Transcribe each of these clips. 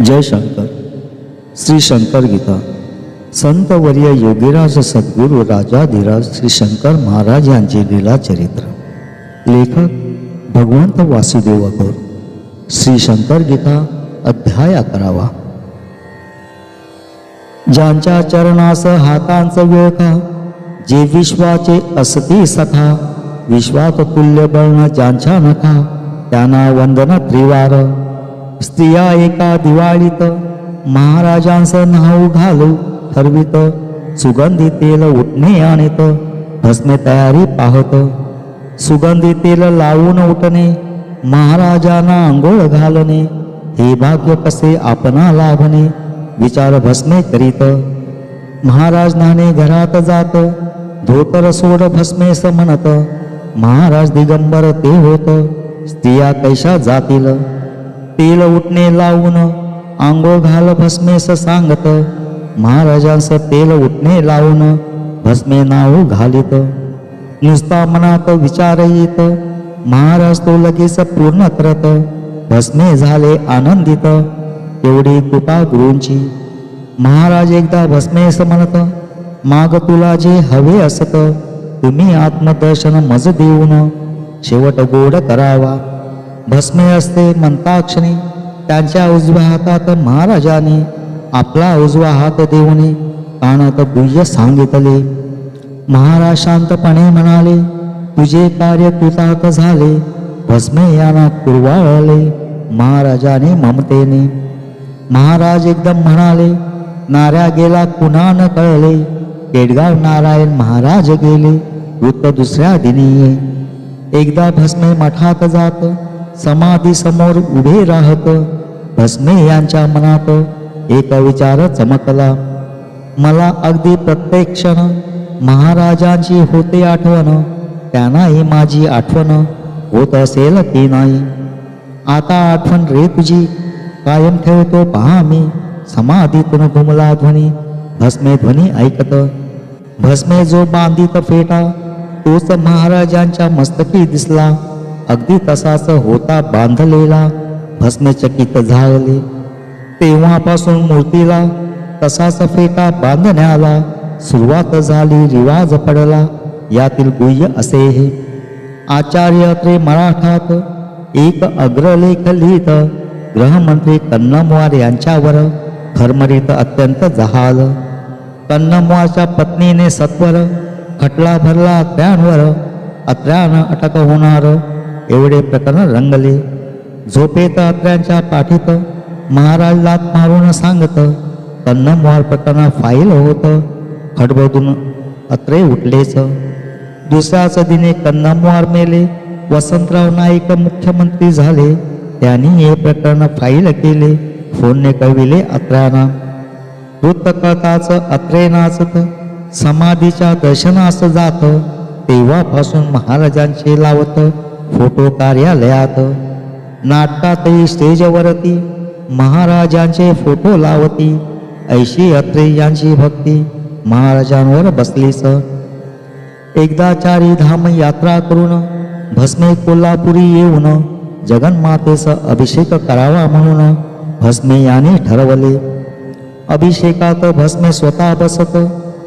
जय शंकर श्री शंकर गीता संतवर्य योगीराज सद्गुरू राजाधिराज श्री शंकर महाराज यांचे लीला चरित्र. लेखक भगवंत वासुदेव अकोर श्री शंकर गीता अध्याय अकरावा. ज्यांच्या चरणास हातांच वेळखा जे विश्वाचे असती सखा विश्वात तुल्य बळण ज्यांच्या नखा त्यांना वंदन त्रिवार. स्त्रिया एका दिवाळीत महाराजांचं नाव घालू ठरवित. सुगंधी तेल उठणे आणीत भस्मे तयारी पाहत. सुगंधी तेल लावून उठणे महाराजांना आंघोळ घालणे हे भाग्य कसे आपणा लाभणे विचार भस्मे करीत. महाराज नाणे घरात जात धोतर सोड भस्मेस म्हणत. महाराज दिगंबर ते होत स्त्रिया कैशा जातील? तेल उठणे लावून आंघोळ घाल भस्मेस सांगत. महाराजांस तेल उठणे लावून भस्मे नाव घालित. नुसता मनात विचार येत महाराज तो लगेच पूर्ण करत. भस्मे झाले आनंदित एवढी कृपा गुरूंची. महाराज एकदा भस्मेस म्हणत माग तुला जे हवे असत तुम्ही आत्मदर्शन मज देऊन शेवट गोड करावा. भस्मे असते म्हणताक्षणी त्यांच्या उजव्या हातात महाराजाने आपला उजवा हात देऊन कानात गुह्य सांगितले. महाराज शांतपणे म्हणाले तुझे कार्य कृतार्थ झाले. भस्मे यांना कुरवाळले महाराजाने ममतेने. महाराज एकदम म्हणाले नाऱ्या गेला पुन्हा न कळले? केडगाव नारायण महाराज गेले वृत्त दुसऱ्या दिनी एकदा भस्मे मठात जात समाधी समोर उभे राहत भस्मे यांच्या मनात एक विचार चमकला. मला अगदी प्रत्येक क्षण महाराजांची होते आठवण त्यांनाही माझी आठवण होत असेल की नाही. आता आठवण रे तुझी कायम ठेवतो पहा मी. समाधीतून घुमला ध्वनी भस्मे ध्वनी ऐकत. भस्मे जो बांधित फेटा तोच महाराजांच्या मस्तकी दिसला. अगदी तसाच होता बांधलेला भस्मचकित झाले तेव्हापासून मूर्तीला तसाच फेटा बांधण्याला सुरुवात झाली रिवाज पडला यातील गुह्य असे हे. आचार्य अत्रे मराठात एक अग्रलेख लिहित गृहमंत्री कन्नमवार यांच्यावर खरमरीत अत्यंत जहाल. कन्नमवारच्या पत्नीने सत्वर खटला भरला त्यांवर अत्र्यानं अटक होणार. एवढे प्रकरण रंगले. झोपेत अत्र्यांच्या पाठीत महाराज लात मारून सांगत कन्नमवार प्रकरण फाईल होत खडबडून अत्रे उठलेच. दुसऱ्याच दिने कन्नमवार मेले वसंतराव नाईक मुख्यमंत्री झाले. त्यांनी हे प्रकरण फाईल केले फोनने कळविले अत्र्यांना. वृत्त कळताच अत्रे नाचत समाधीच्या दर्शनास जात तेव्हापासून महाराजांचे लावत फोटो कार्यालयात. नाटकातही स्टेजवरती महाराजांचे फोटो लावती. ऐशी अत्रे यांची भक्ती महाराजांवर बसलीस. एकदा चारी धाम यात्रा करून भस्मे कोल्हापुरी येऊन जगन्मातेचा अभिषेक करावा म्हणून भस्मे याने ठरवले. अभिषेकात भस्मे स्वतः बसत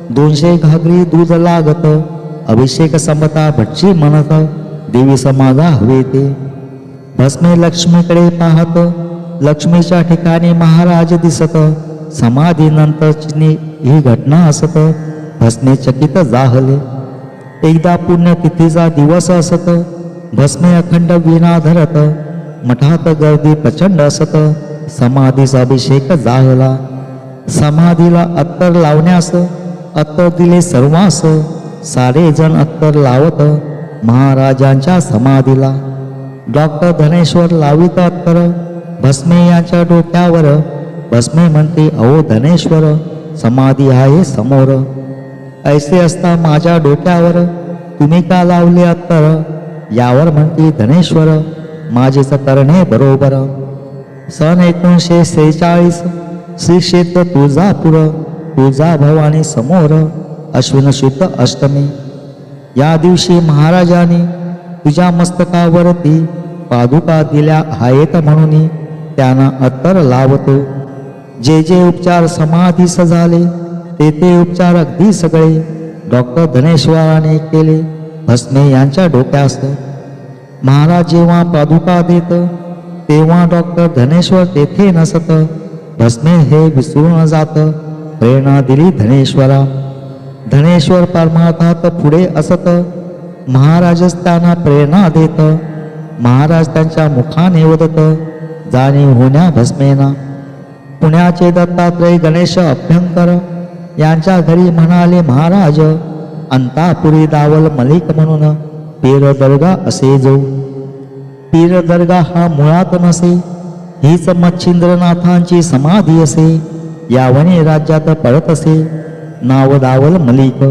दोनशे घागरी दूध लागत अभिषेक समता भटची म्हणत देवी समाधा हवे ते भस्मे लक्ष्मीकडे पाहत लक्ष्मीच्या ठिकाणी महाराज दिसत समाधीनंतरची ही घटना असत भस्मे चकित जाहले. एकदा पुण्यतिथीचा दिवस असत भस्मे अखंड विना धरत मठात गर्दी प्रचंड असत समाधीचा अभिषेक जाहला. समाधीला अत्तर लावण्यास अत्तर दिले सर्वांस सारे जण अत्तर लावत महाराजांच्या समाधीला. डॉक्टर धनेश्वर लावित अत्तर भस्मे यांच्या डोक्यावर. भस्मे म्हणते अहो धनेश्वर समाधी आहे समोर. ऐसे असता माझ्या डोक्यावर तुम्ही का लावले अत्तर? यावर म्हणते धनेश्वर माझेच तरणे बरोबर. सन एकोणीसशे सेहेचाळीस श्री क्षेत्र तुळजापूर तुळजा भवानी समोर अश्विन शुद्ध अष्टमी. या दिवशी महाराजांनी तुझ्या मस्तकावरती पादुका दिल्या आहेत म्हणून त्यांना अत्तर लावतो. जे जे उपचार समाधीस झाले ते ते उपचार अगदी सगळे डॉक्टर धनेश्वराने केले भस्मे यांच्या डोक्यास. महाराज जेव्हा पादुका देत तेव्हा डॉक्टर धनेश्वर तेथे नसत. भस्मे हे विसरून जात. प्रेरणा दिली धनेश्वरा. धनेश्वर परमार्थात पुढे असत. महाराजच त्यांना प्रेरणा देत. महाराज त्यांच्या मुखाने वदत जाणीव होण्या भस्मेना. पुण्याचे दत्तात्रय गणेश अभ्यंकर यांच्या घरी म्हणाले महाराज अंतापुरी दावल मलिक म्हणून पीर दर्गा असे जो पीर दर्गा हा मुळात नसे हीच मच्छिंद्रनाथांची समाधी असे. यावने राज्यात पडत असे नाव दावल मलिक।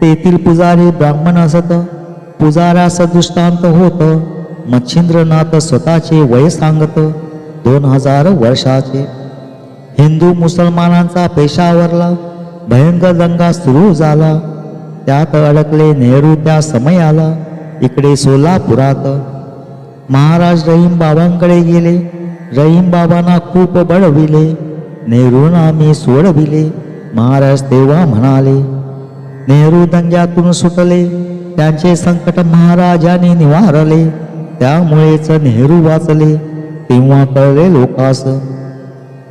तेथील पुजारी ब्राह्मण असत पुजाऱ्यास दृष्टांत होत मच्छिंद्रनाथ स्वतःचे वय सांगत दोन हजार वर्षाचे. हिंदू मुसलमानांचा पेशावरला भयंकर दंगा सुरू झाला. त्यात अडकले नेहरू त्या समयाला इकडे सोलापुरात. महाराज रहीम बाबांकडे गेले रहीम बाबांना खूप बळविले नेहरूंना मी सोडविले. महाराज देवा म्हणाले नेहरू दंग्यातून सुटले त्यांचे संकट महाराजांनी निवारले त्यामुळेच नेहरू वाचले तेव्हा कळले लोकास.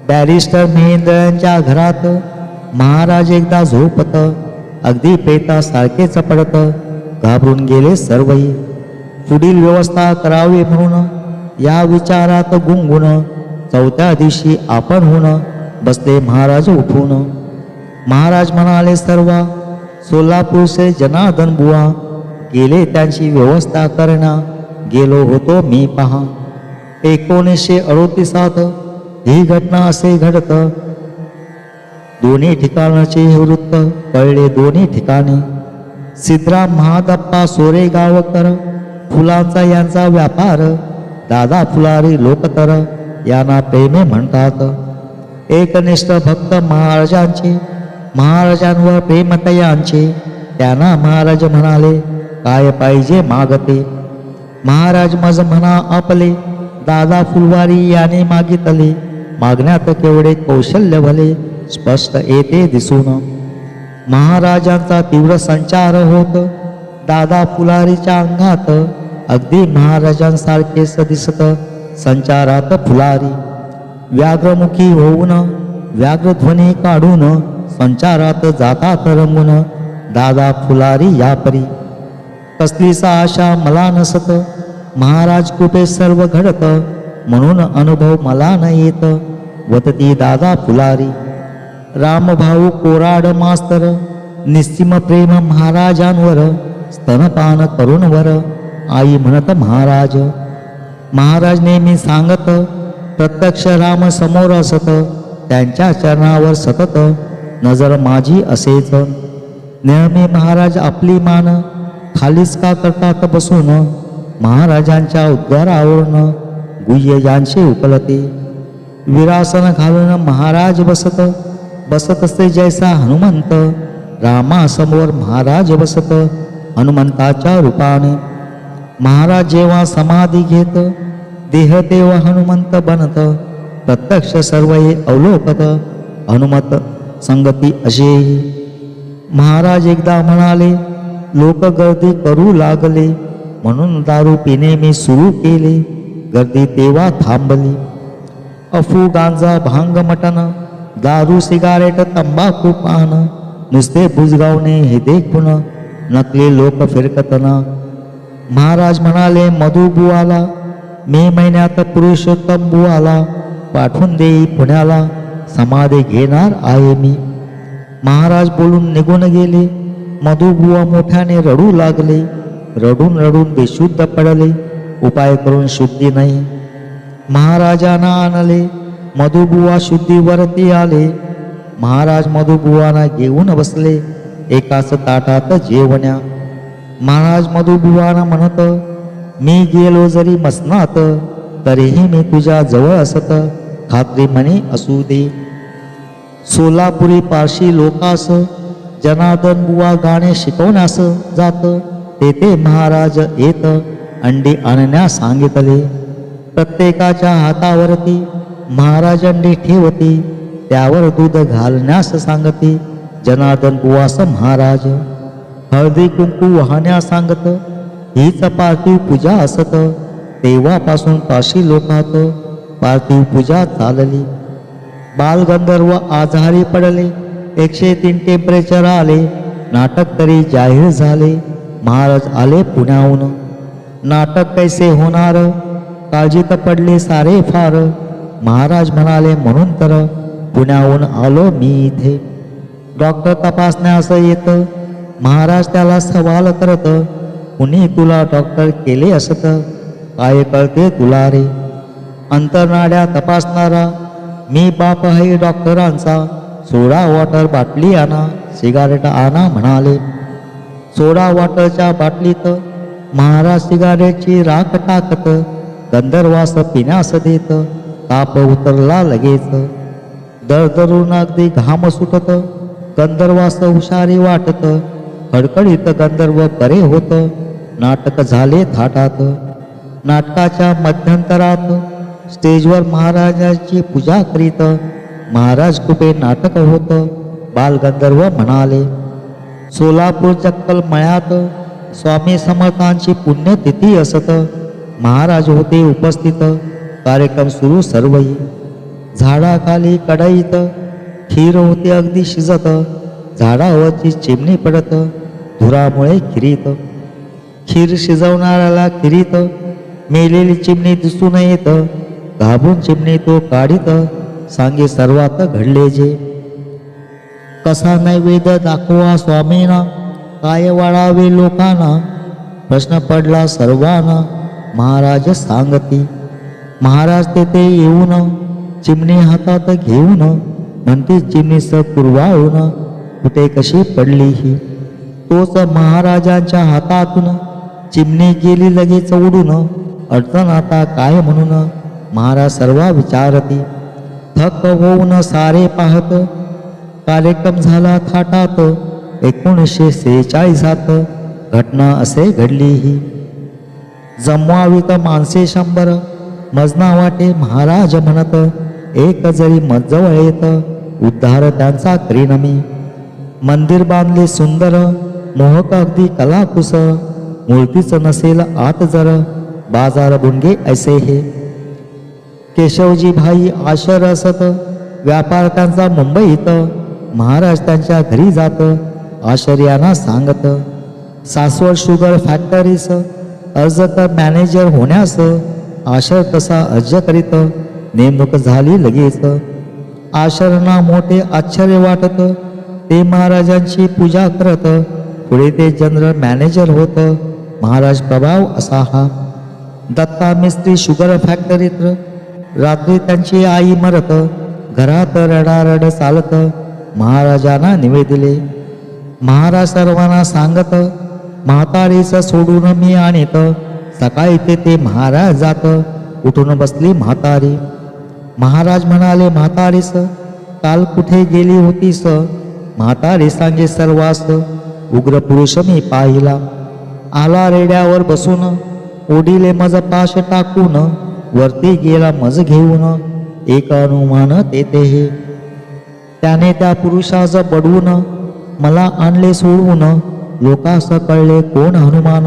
बॅरिस्टर मेंद्रांच्या घरात महाराज एकदा झोपत अगदी पेतासारखेच चपडत घाबरून गेले सर्वही. पुढील व्यवस्था करावी म्हणून या विचारात गुंगुण चौथ्या दिवशी आपण होणं बसले महाराज उठून. महाराज म्हणाले सर्व सोलापूरचे जनार्दन बुवा गेले त्यांची व्यवस्था करणा गेलो होतो मी पहा. एकोणीसशे अडोतीसात ही घटना असे घडत. दोन्ही ठिकाणाचे हे वृत्त कळले दोन्ही ठिकाणी. सिद्धराम महादप्पा सोरे गावकर फुलांचा यांचा व्यापार दादा फुलारी लोकतर यांना प्रेमे म्हणतात. एकनिष्ठ भक्त महाराजांची महाराजांवर प्रेमतयांचे त्यांना महाराज म्हणाले काय पाहिजे मागते? महाराज मज म्हणा आपले. दादा फुलवारी याने मागितले. मागण्यात केवढे कौशल्य भले स्पष्ट येते दिसून. महाराजांचा तीव्र संचार होत दादा फुलारीच्या अंगात अगदी महाराजांसारखेच दिसत संचारात फुलारी. व्याघ्रमुखी होऊन व्याघ्रध्वनी काढून संचारात जातात रंगून दादा फुलारी यापरी. कसलीसा आशा मला नसत महाराज कुठे सर्व घडत म्हणून अनुभव मला न येत वतती दादा फुलारी. रामभाऊ कोराड मास्तर निस्सीम प्रेम महाराजांवर स्तनपान करूनवर आई म्हणत महाराज. महाराज नेहमी सांगत प्रत्यक्ष राम समोर असत त्यांच्या चरणावर सतत नजर माझी असेच. नेहमी महाराज आपली मान खालीच का करतात बसून? महाराजांच्या उद्गारावरून गुह्यजांचे उकलते विरासन घालून महाराज बसत बसत असते जैसा हनुमंत. रामासमोर महाराज बसत हनुमंताच्या रूपाने. महाराज जेव्हा समाधी घेत देह तेव्हा हनुमंत बनत. प्रत्यक्ष सर्व अवलोकत हनुमत संगती अशीही महाराज एकदा म्हणाले लोक गर्दी करू लागले म्हणून दारू पिणे मी सुरू केले. गर्दी तेव्हा थांबली. अफू गांजा भांग मटण दारू सिगारेट तंबाखू पान नुसते बुजगावणे हे देखून नकली लोक फिरकतना. महाराज म्हणाले मधु बुवाला मे महिन्यात पुरुषोत्तम बुवाला पाठवून देई पुण्याला. समाधी घेणार आहे मी. महाराज बोलून निघून गेले. मधुबुवा मोठ्याने रडू लागले. रडून रडून बेशुद्ध पडले. उपाय करून शुद्धी नाही. महाराजांना आणले. मधुबुवा शुद्धीवरती आले. महाराज मधुबुवांना घेऊन बसले. एकाच ताटात जेवण्या. महाराज मधुबुवांना म्हणत मी गेलो जरी मसनात तरीही मी तुझ्या जवळ असत. खात्री म्हणे असू दे. सोलापुरी पारशी लोकास जनार्दन बुवा गाणे शिकवण्यास जात तेथे महाराज येत अंडी आणण्यास सांगितले. प्रत्येकाच्या हातावरती महाराज अंडी ठेवती त्यावर दूध घालण्यास सांगते जनार्दन बुवास महाराज. हळदी कुंकू वाहण्यास सांगत हीच पार्थिव पूजा असत तेव्हापासून पाशी लोकात पार्थिव पूजा चालली. बालगंधर्व आजारी पडले. एकशे तीन टेम्परेचर आले. नाटक तरी जाहीर झाले. महाराज आले पुण्याहून. नाटक कैसे होणार? काळजीत पडले सारे फार. महाराज म्हणाले म्हणून तर पुण्याहून आलो मी इथे. डॉक्टर तपासण्यास येत. महाराज त्याला सवाल करत कुणी तुला डॉक्टर केले असत? काय कळते तुला रे? अंतरनाड्या तपासणारा मी बाप आहे डॉक्टरांचा. सोडा वॉटर बाटली आणा सिगारेट आणा म्हणाले. सोडा वॉटरच्या बाटलीत महाराज सिगारेटची राख टाकत गंधर्वास पिण्यास देत ताप उतरला लगेच. दरदरून अगदी घाम सुटत गंधर्वास हुशारी वाटत खडखडीत गंधर्व बरे होत नाटक झाले थाटात. नाटकाच्या मध्यंतरात स्टेजवर महाराजांची पूजा करीत महाराज कुपे नाटक होत बालगंधर्व म्हणाले सोलापूर चक्कल मळ्यात स्वामी समर्थांची पुण्यतिथी असत. महाराज होते उपस्थित. कार्यक्रम सुरू सर्वही. झाडाखाली कढईत खीर होते अगदी शिजत. झाडावरची चिमणी पडत धुरामुळे खिरीत. खीर शिजवणाऱ्याला खिरीत. मेलेली चिमणी दिसून येत. घाबून चिमणी तो काढीत सांगे सर्वात घडले जे कसा नैवेद्य दाखवा स्वामीना काय वाढावे लोकांना प्रश्न पडला सर्वांना महाराज सांगती महाराज तेथे येऊन चिमणी हातात घेऊन म्हणते चिमणीस कुरवाळून कुठे कशी पडली ही तोच महाराजांच्या हातातून चिमणी गेली लगेच उडून अडचण आता काय म्हणून महाराज सर्व विचारती थक होऊन सारे पाहत कार्यक्रम झाला थाटात एकोणीसशे सेहेचाळीसात घटना असे घडली ही जमवावीत माणसे शंभर मजना वाटे महाराज म्हणत एक जरी मजवळ येत उद्धार त्यांचा करीनमी मंदिर बांधले सुंदर मोहक अगदी कलाकुस मूर्तीच नसेल आत जर बाजार बुंगे ऐसे हे केशवजी भाई आशर असत. व्यापार त्यांचा मुंबईत महाराज त्यांच्या घरी जात. आश्चर्यांना सांगत. सासवड शुगर फॅक्टरीस. अर्ज तर मॅनेजर होण्यास. आशर तसा अर्ज करीत. नेमणूक झाली लगेच. आशरना मोठे आश्चर्य वाटत. ते महाराजांची पूजा करत. पुढे ते जनरल मॅनेजर होत. महाराज प्रभाव असा हा दत्ता मिस्त्री शुगर फॅक्टरीत. रात्री त्यांची आई मरत घरात रडारड चालत महाराजांना निवेदिले महाराज सर्वांना सांगत म्हातारीच सोडून मी आणीत. सकाळी ते ते महाराज जात उठून बसली म्हातारी. महाराज म्हणाले म्हातारीस काल कुठे गेली होतीस? म्हातारी सांगे सर्वास उग्र पुरुष मी पाहिला. आला रेड्यावर बसून ओढिले मज पाश टाकून वरती गेला मज घेऊन एक अनुमान तेथे हे. त्याने त्या पुरुषास बडवून मला आणले सोडवून लोकास कळले कोण हनुमान?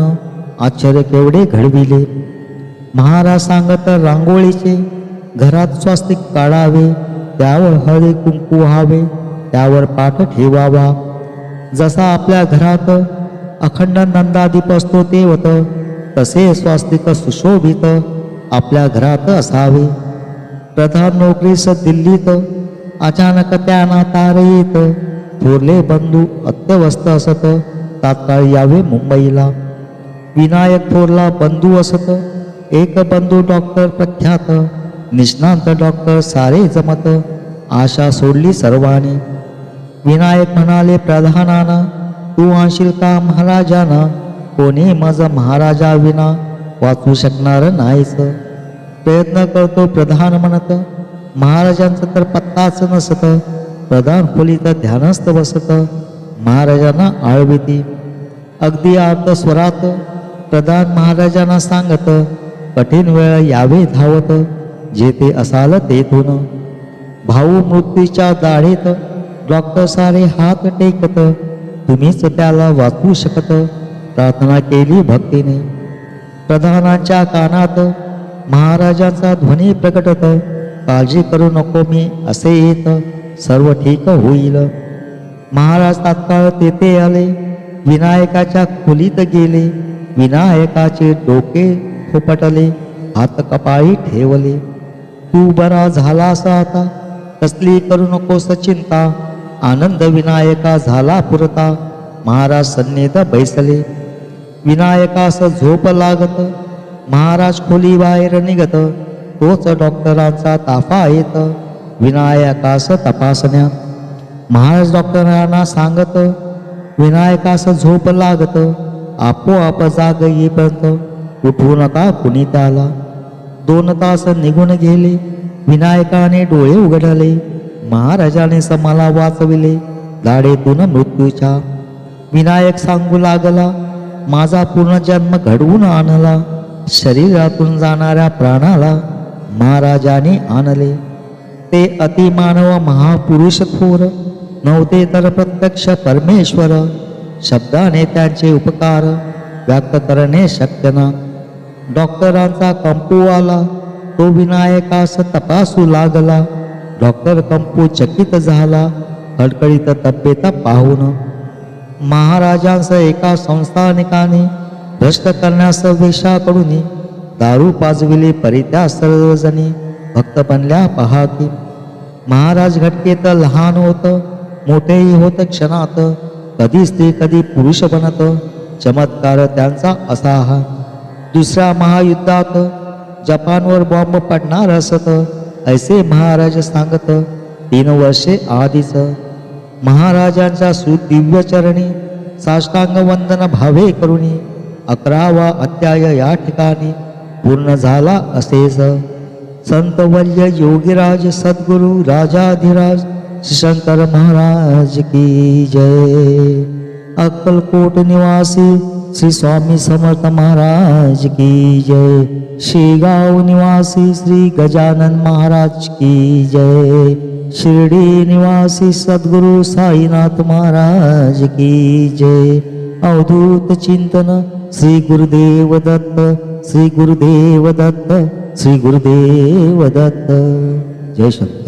आश्चर्य केवढे घडविले. महाराज सांगत रांगोळीचे घरात स्वास्तिक काढावे त्यावर हळदी कुंकू व्हावे त्यावर पाठ ठेवावा. जसा आपल्या घरात अखंड नंदादीप असतो तेवत तसे स्वास्तिक सुशोभित. आपल्या घरात असावे. प्रधान नोकरीस दिल्लीत अचानक त्यांना तार येत थोरले बंधू अत्यवस्थ असत. तात्काळ यावे मुंबईला. विनायक थोरला बंधू असत. एक बंधू डॉक्टर प्रख्यात निष्णांत डॉक्टर सारे जमत आशा सोडली सर्वांनी. विनायक म्हणाले प्रधानानं तू आणशील का महाराजानं? कोणी माझा महाराजा विना वाचू शकणार नाहीच प्रयत्न करतो प्रधान म्हणत महाराजांचं तर पत्ताच नसत. प्रधान खोलीत ध्यानस्थ बसत. महाराजांना आळविती अगदी आर्त स्वरात प्रधान महाराजांना सांगत कठीण वेळ यावे धावत जे ते असाल तेथून. भाऊ मृत्यूच्या दाढेत डॉक्टर सारे हात टेकत तुम्हीच त्याला वाचवू शकत. प्रार्थना केली भक्तीने. प्रधानांच्या कानात महाराजांचा ध्वनी प्रकटत काळजी करू नको मी असे येत सर्व ठीक होईल. महाराज तात्काळ तेथे आले विनायकाच्या खोलीत गेले विनायकाचे डोके थोपटले हात कपाळी ठेवले. तू बरा झालास आता कसली करू नकोस चिंता आनंद विनायका झाला पुरता महाराज सन्निध बैसले. विनायकास झोप लागत महाराज खोली बाहेर निघत तोच डॉक्टरांचा ताफा येत विनायकास तपासण्या. महाराज डॉक्टरांना सांगत विनायकास झोप लागत आपोआप जाग येईपर्यंत उठवू नका कुणी त्याला. दोन तास निघून गेले विनायकाने डोळे उघडले महाराजाने समाला वाचविले दाढेतून मृत्यूच्या. विनायक सांगू लागला माझा पूर्ण जन्म घडवून आणला शरीरातून जाणाऱ्या प्राणाला महाराजाने आणले. ते अतिमानव महापुरुष थोर नव्हते तर प्रत्यक्ष परमेश्वर शब्दाने त्यांचे उपकार व्यक्त करणे शक्य ना. डॉक्टरांचा कंपू आला तो विनायकास तपासू लागला. डॉक्टर कंपू चकित झाला खडखडीत तब्येत पाहून महाराजांस एका संस्थानिकाने भ्रष्ट करण्यास वेशाकडून दारू पाजविली. परित्या सर्वजणी भक्त बनल्या. पहा की महाराज तर लहान होत मोठेही होत क्षणात कधी स्त्री कधी पुरुष बनत. चमत्कार त्यांचा असा. हा दुसऱ्या महायुद्धात जपानवर बॉम्ब पडणार असत ऐसे महाराज सांगत तीन वर्षे आधीच महाराजांच्या सुदिव्यचरणी साष्टांग वंदन भावे करुणी अकरावा अध्याय या ठिकाणी पूर्ण झाला असेच. संतवल्य योगीराज सद्गुरु राजाधिराज श्री शंकर महाराज की जय. अक्कलकोट निवासी श्री स्वामी समर्थ महाराज की जय. शेगाव निवासी श्री गजानन महाराज की जय. शिर्डी निवासी सद्गुरु साईनाथ महाराज की जय. अवधूत चिंतन श्री गुरुदेव दत्त श्री गुरुदेव दत्त श्री गुरुदेव दत्त. जय शंकर.